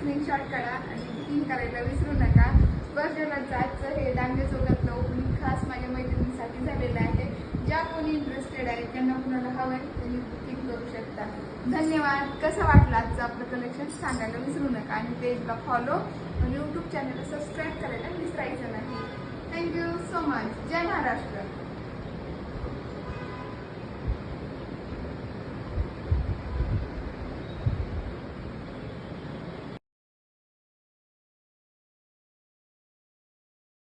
Screenshot करा आणि booking करायला विसरू नका. स्पर्शलाचं आजचं हे दांडे चौकातलं ओपनिंग खास माझ्या मैत्रिणींसाठी झालेलं आहे. ज्या कोणी इंटरेस्टेड आहे त्यांना कुणाला हवं आहे त्यांनी बुकिंग करू शकता. धन्यवाद. कसं वाटलं आजचं आपलं कलेक्शन सांगायला विसरू नका. आणि पेजला फॉलो आणि यूट्यूब चॅनलला सबस्क्राईब करायला विसरायचं नाही. Thank you so much Jai Maharashtra.